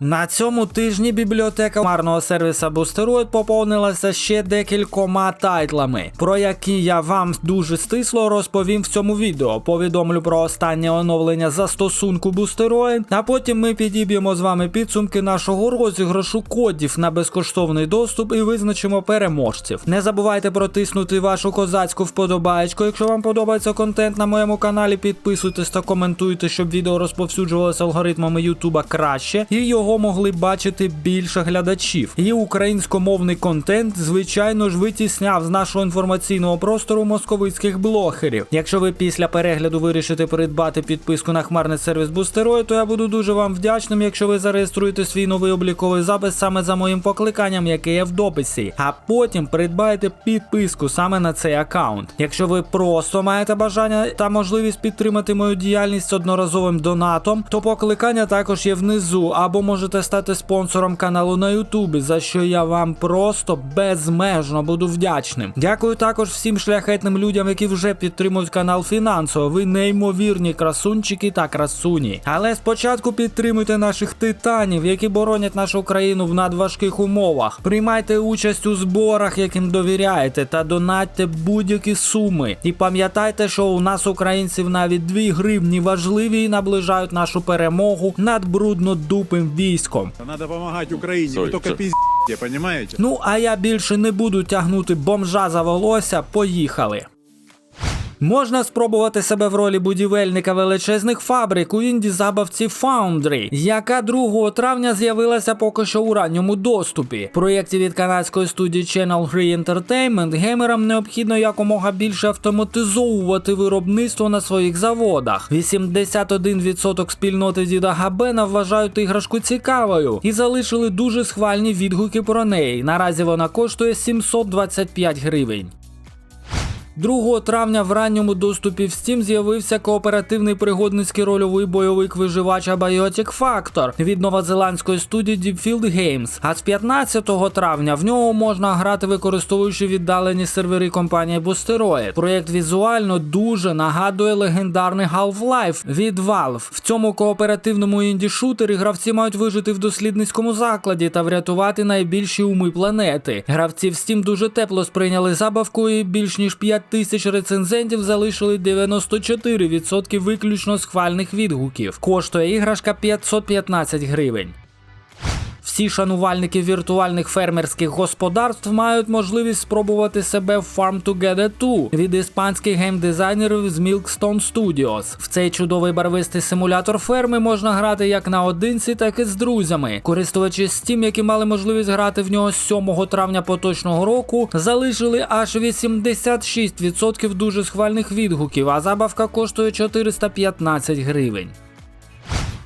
На цьому тижні бібліотека марного сервіса Boosteroid поповнилася ще декількома тайтлами, про які я вам дуже стисло розповім в цьому відео. Повідомлю про останнє оновлення застосунку Boosteroid, а потім ми підіб'ємо з вами підсумки нашого розіграшу кодів на безкоштовний доступ і визначимо переможців. Не забувайте протиснути вашу козацьку вподобаєчку. Якщо вам подобається контент на моєму каналі, підписуйтесь та коментуйте, щоб відео розповсюджувалося алгоритмами Ютуба краще і його могли бачити більше глядачів. І українськомовний контент, звичайно ж, витісняв з нашого інформаційного простору московицьких блогерів. Якщо ви після перегляду вирішите придбати підписку на хмарний сервіс Бустерой, то я буду дуже вам вдячним, якщо ви зареєструєте свій новий обліковий запис саме за моїм покликанням, яке є в дописі, а потім придбаєте підписку саме на цей аккаунт. Якщо ви просто маєте бажання та можливість підтримати мою діяльність одноразовим донатом, то покликання також є внизу, або можете стати спонсором каналу на Ютубі, за що я вам просто безмежно буду вдячним. Дякую також всім шляхетним людям, які вже підтримують канал фінансово. Ви неймовірні красунчики та красуні. Але спочатку підтримуйте наших титанів, які боронять нашу країну в надважких умовах. Приймайте участь у зборах, яким довіряєте, та донатьте будь-які суми. І пам'ятайте, що у нас, українців, навіть 2 гривні важливі і наближають нашу перемогу над бруднодупим військом. Надо Треба допомагати Україні. вы тільки пиздите. Ну, а я більше не буду тягнути бомжа за волосся. Поїхали. Можна спробувати себе в ролі будівельника величезних фабрик у інді забавці Foundry, яка 2 травня з'явилася поки що у ранньому доступі. В проєкті від канадської студії Channel 3 Entertainment геймерам необхідно якомога більше автоматизовувати виробництво на своїх заводах. 81% спільноти Діда Габена вважають іграшку цікавою і залишили дуже схвальні відгуки про неї. Наразі вона коштує 725 гривень. 2 травня в ранньому доступі в Steam з'явився кооперативний пригодницький рольовий бойовик виживач Abiotic Factor від новозеландської студії Deepfield Games. А з 15 травня в нього можна грати використовуючи віддалені сервери компанії Boosteroid. Проєкт візуально дуже нагадує легендарний Half-Life від Valve. В цьому кооперативному інді-шутері гравці мають вижити в дослідницькому закладі та врятувати найбільші уми планети. Гравці в Steam дуже тепло сприйняли забавку і більш ніж 5 тисяч рецензентів залишили 94% виключно схвальних відгуків. Коштує іграшка 515 гривень. Всі шанувальники віртуальних фермерських господарств мають можливість спробувати себе в Farm Together 2 від іспанських геймдизайнерів з Milkstone Studios. В цей чудовий барвистий симулятор ферми можна грати як наодинці, так і з друзями. Користувачі Steam, які мали можливість грати в нього з 7 травня поточного року, залишили аж 86% дуже схвальних відгуків, а забавка коштує 415 гривень.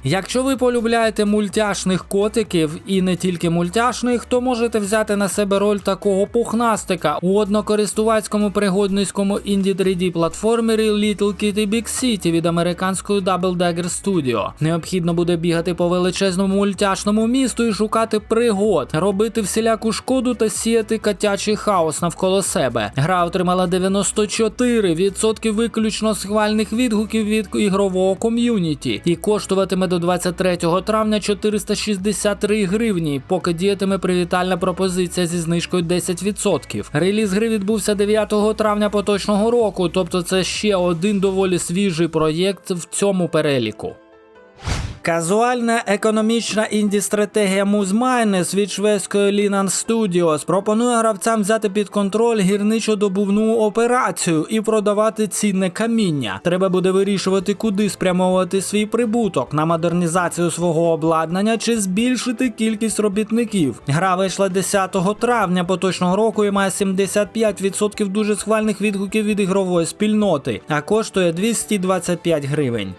Якщо ви полюбляєте мультяшних котиків і не тільки мультяшних, то можете взяти на себе роль такого пухнастика у однокористувацькому пригодницькому інді 3D платформері Little Kitty Big City від американської Double Dagger Studio. Необхідно буде бігати по величезному мультяшному місту і шукати пригод, робити всіляку шкоду та сіяти котячий хаос навколо себе. Гра отримала 94% виключно схвальних відгуків від ігрового ком'юніті і коштуватиме до 23 травня 463 гривні, поки діятиме привітальна пропозиція зі знижкою 10%. Реліз гри відбувся 9 травня поточного року, тобто це ще один доволі свіжий проєкт в цьому переліку. Казуальна економічна інді-стратегія Muzmines від шведської Linan Studios пропонує гравцям взяти під контроль гірничо-добувну операцію і продавати цінне каміння. Треба буде вирішувати, куди спрямовувати свій прибуток на модернізацію свого обладнання чи збільшити кількість робітників. Гра вийшла 10 травня поточного року і має 75% дуже схвальних відгуків від ігрової спільноти, а коштує 225 гривень.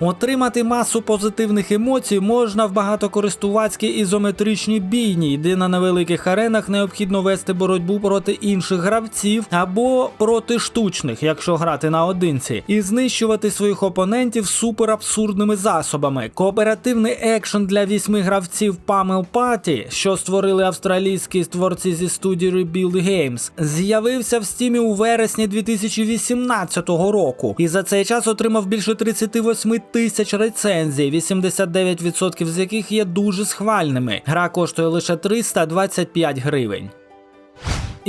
Отримати масу позитивних емоцій можна в багатокористувацькій ізометричній бійні, де на невеликих аренах необхідно вести боротьбу проти інших гравців або проти штучних, якщо грати наодинці, і знищувати своїх опонентів суперабсурдними засобами. Кооперативний екшен для вісьми гравців Pamel Party, що створили австралійські творці зі студії Rebuild Games, з'явився в стімі у вересні 2018 року, і за цей час отримав більше 38 тисяч рецензій, 89% з яких є дуже схвальними. Гра коштує лише 325 гривень.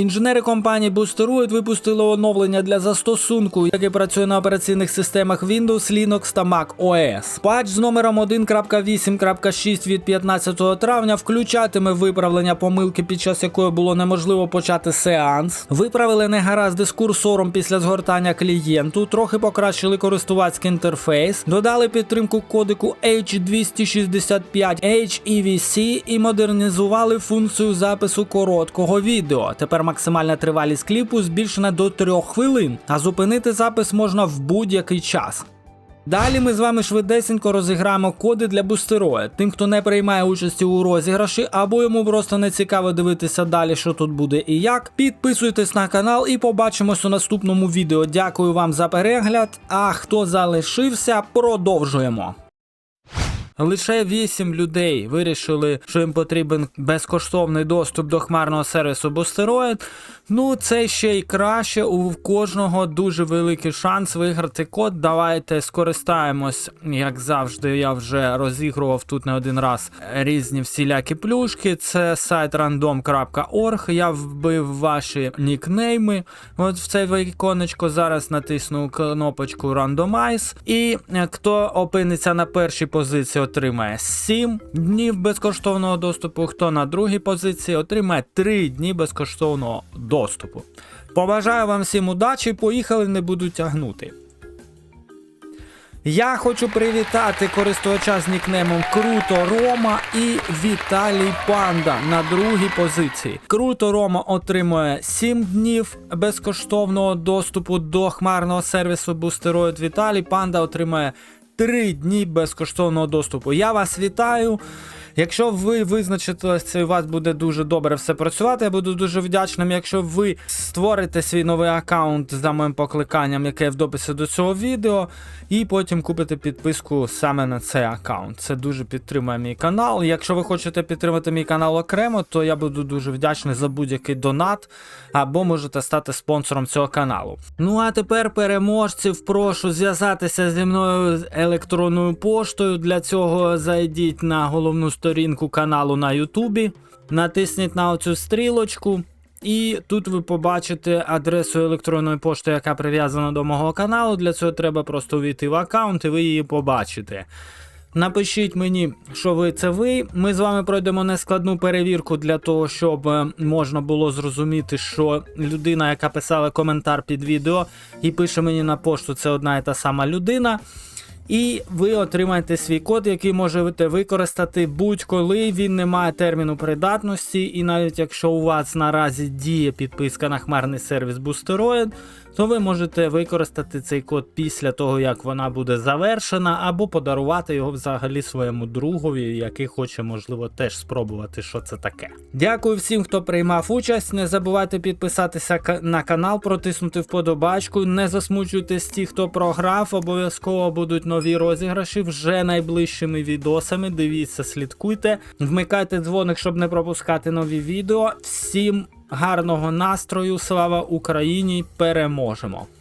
Інженери компанії Boosteroid випустили оновлення для застосунку, який працює на операційних системах Windows, Linux та Mac OS. Патч з номером 1.8.6 від 15 травня включатиме виправлення помилки, під час якої було неможливо почати сеанс. Виправили негаразди з курсором після згортання клієнту, трохи покращили користувацький інтерфейс, додали підтримку кодику H265 HEVC і модернізували функцію запису короткого відео. Тепер максимальна тривалість кліпу збільшена до 3 хвилин, а зупинити запис можна в будь-який час. Далі ми з вами швидесенько розіграємо коди для бустероя. Тим, хто не приймає участі у розіграші, або йому просто не цікаво дивитися далі, що тут буде і як. Підписуйтесь на канал і побачимось у наступному відео. Дякую вам за перегляд. А хто залишився, продовжуємо. Лише 8 людей вирішили, що їм потрібен безкоштовний доступ до хмарного сервісу Boosteroid. Ну, це ще й краще. У кожного дуже великий шанс виграти код. Давайте скористаємось, як завжди, я вже розігрував тут не один раз різні всілякі плюшки. Це сайт random.org. Я вбив ваші нікнейми. От в це віконечко зараз натисну кнопочку Randomize. І е, хто опиниться на першій позиції, отримає 7 днів безкоштовного доступу. Хто на другій позиції отримає 3 дні безкоштовного доступу. Побажаю вам всім удачі, поїхали, не буду тягнути. Я хочу привітати користувача з нікнеймом Круто Рома і Віталій Панда на другій позиції. Круто Рома отримує 7 днів безкоштовного доступу до хмарного сервісу Boosteroid. Віталій Панда отримує 3 дні безкоштовного доступу. Я вас вітаю. Якщо ви визначитеся і у вас буде дуже добре все працювати, я буду дуже вдячним. Якщо ви створите свій новий аккаунт за моїм покликанням, яке в дописі до цього відео, і потім купите підписку саме на цей аккаунт. Це дуже підтримує мій канал. Якщо ви хочете підтримати мій канал окремо, то я буду дуже вдячний за будь-який донат, або можете стати спонсором цього каналу. Ну а тепер переможців прошу зв'язатися зі мною електронною поштою. Для цього зайдіть на головну сторінку каналу на Ютубі, натисніть на оцю стрілочку. І тут ви побачите адресу електронної пошти, яка прив'язана до мого каналу. Для цього треба просто увійти в аккаунт і ви її побачите. Напишіть мені, що ви це ви. Ми з вами пройдемо нескладну перевірку для того, щоб е, можна було зрозуміти, що людина, яка писала коментар під відео і пише мені на пошту, це одна і та сама людина. І ви отримаєте свій код, який можете використати будь-коли. Він не має терміну придатності, і навіть якщо у вас наразі діє підписка на хмарний сервіс Boosteroid, то ви можете використати цей код після того, як вона буде завершена, або подарувати його взагалі своєму другові, який хоче, можливо, теж спробувати, що це таке. Дякую всім, хто приймав участь. Не забувайте підписатися на канал, протиснути вподобачку. Не засмучуйтесь ті, хто програв. Обов'язково будуть нові розіграші вже найближчими відосами. Дивіться, слідкуйте, вмикайте дзвоник, щоб не пропускати нові відео. Всім гарного настрою! Слава Україні! Переможемо!